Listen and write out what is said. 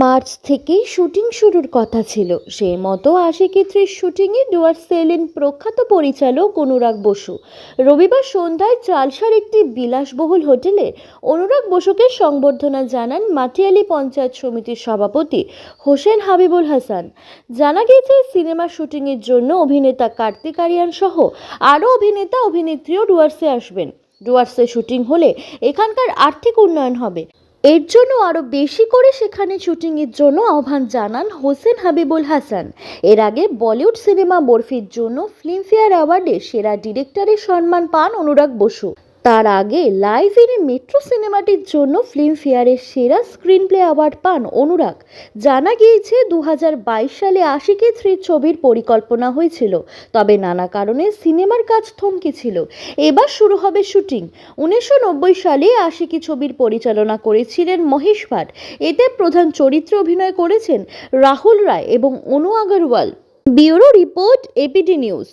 March থেকেই shooting শুরুর কথা ছিল। সেই মতো আশিকি থ্রির শুটিংয়ে ডুয়ার্স এলেন প্রখ্যাত পরিচালক অনুরাগ বসু। রবিবার সন্ধ্যায় চালসার একটি বিলাসবহুল হোটেলে অনুরাগ বসুকে সংবর্ধনা জানান মাটিয়ালি পঞ্চায়েত সমিতির সভাপতি হোসেন হাবিবুল হাসান। জানা গিয়েছে, সিনেমা শুটিংয়ের জন্য অভিনেতা কার্তিক আরিয়ান সহ আরও অভিনেতা, অভিনেত্রীও ডুয়ার্সে আসবেন। ডুয়ার্সে শুটিং হলে এখানকার আর্থিক উন্নয়ন হবে। এর জন্য আরও বেশি করে সেখানে শুটিংয়ের জন্য আহ্বান জানান হোসেন হাবিবুল হাসান। এর আগে বলিউড সিনেমা বরফির জন্য ফিল্মফেয়ার অ্যাওয়ার্ডে সেরা ডিরেক্টরের সম্মান পান অনুরাগ বসু। তার আগে লাইভ ইনে মেট্রো সিনেমাটির জন্য ফিল্মফেয়ারের সেরা স্ক্রিন প্লে অ্যাওয়ার্ড পান অনুরাগ। জানা গিয়েছে দু হাজার বাইশ সালে আশিকি থ্রি ছবির পরিকল্পনা হয়েছিল, তবে নানা কারণে সিনেমার কাজ থমকে ছিল। এবার শুরু হবে শুটিং। উনিশশো নব্বই সালে আশিকি ছবির পরিচালনা করেছিলেন মহেশ ভাট। এতে প্রধান চরিত্রে অভিনয় করেছেন রাহুল রায় এবং Anu Agarwal. Bureau report APD news.